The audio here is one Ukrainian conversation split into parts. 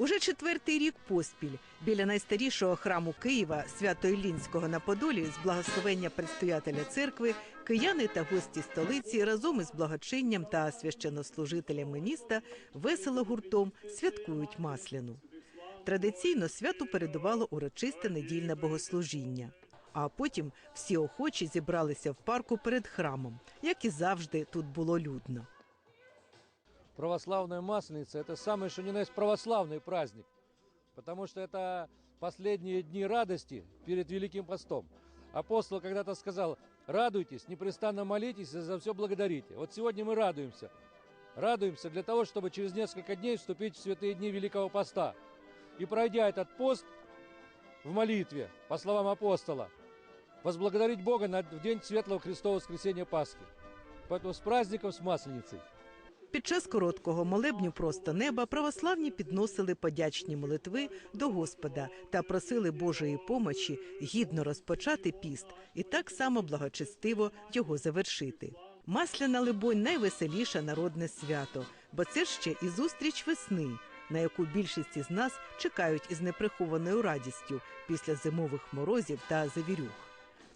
Уже четвертий рік поспіль біля найстарішого храму Києва Свято-Іллінського на Подолі з благословення предстоятеля церкви кияни та гості столиці разом із благочинням та священнослужителями міста весело гуртом святкують масляну. Традиційно святу передувало урочисте недільне богослужіння. А потім всі охочі зібралися в парку перед храмом, як і завжди тут було людно. Православная Масленица – это самый, что ни на есть, православный праздник. Потому что это последние дни радости перед Великим постом. Апостол когда-то сказал, радуйтесь, непрестанно молитесь и за все благодарите. Вот сегодня мы радуемся. Радуемся для того, чтобы через несколько дней вступить в святые дни Великого поста. И пройдя этот пост в молитве, по словам апостола, возблагодарить Бога в день Светлого Христового воскресения Пасхи. Поэтому с праздником, с Масленицей. Під час короткого молебню просто неба православні підносили подячні молитви до Господа та просили Божої помочі гідно розпочати піст і так само благочестиво його завершити. Масляна, либонь, найвеселіше народне свято, бо це ще і зустріч весни, на яку більшість із нас чекають із неприхованою радістю після зимових морозів та завірюх.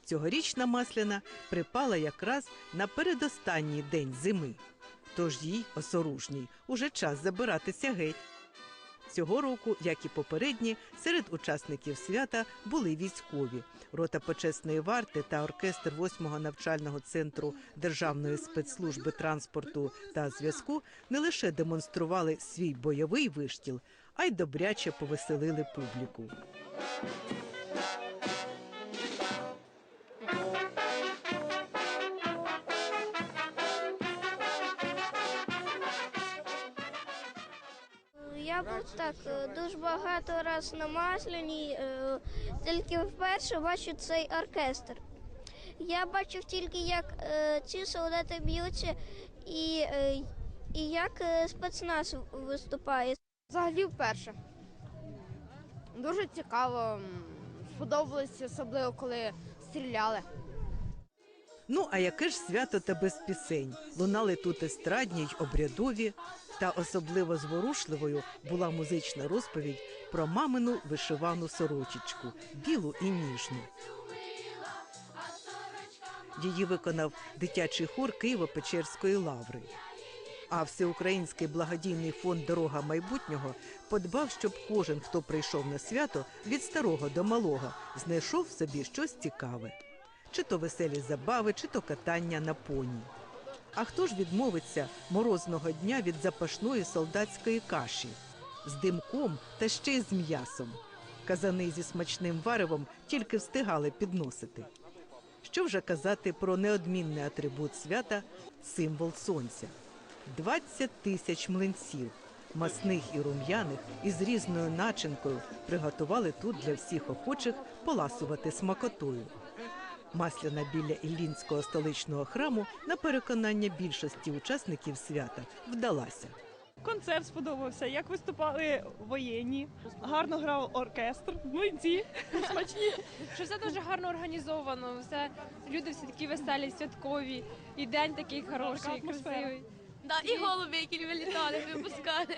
Цьогорічна масляна припала якраз на передостанній день зими. Тож їй, осоружній, уже час забиратися геть. Цього року, як і попередні, серед учасників свята були військові. Рота почесної варти та оркестр 8-го навчального центру Державної спецслужби транспорту та зв'язку не лише демонстрували свій бойовий виштіл, а й добряче повеселили публіку. Я був так е, дуже багато раз на Масляні, е, тільки вперше бачу цей оркестр. Я бачив тільки, як е, ці солдати б'ються і, і як спецназ виступає. Взагалі вперше. Дуже цікаво. м, Сподобалось, особливо коли стріляли. Ну а яке ж свято та без пісень? Лунали тут естрадні й обрядові, та особливо зворушливою була музична розповідь про мамину вишивану сорочечку, білу і ніжну. Її виконав дитячий хор Києво-Печерської лаври. А всеукраїнський благодійний фонд Дорога майбутнього подбав, щоб кожен, хто прийшов на свято від старого до малого, знайшов в собі щось цікаве чи то веселі забави, чи то катання на поні. А хто ж відмовиться морозного дня від запашної солдатської каші з димком та ще й з м'ясом? Казани зі смачним варевом тільки встигали підносити. Що вже казати про неодмінний атрибут свята символ сонця. 20 тисяч млинців, масних і рум'яних із різною начинкою приготували тут для всіх охочих поласувати смакотою. Масляна біля Іллінського столичного храму на переконання більшості учасників свята вдалася. Концерт сподобався, як виступали воєнні, гарно грав оркестр, млинці смачні. що все дуже гарно організовано, все люди всі такі веселі, святкові, і день такий хороший, красивий. Да, і голуби, які вилітали, випускали.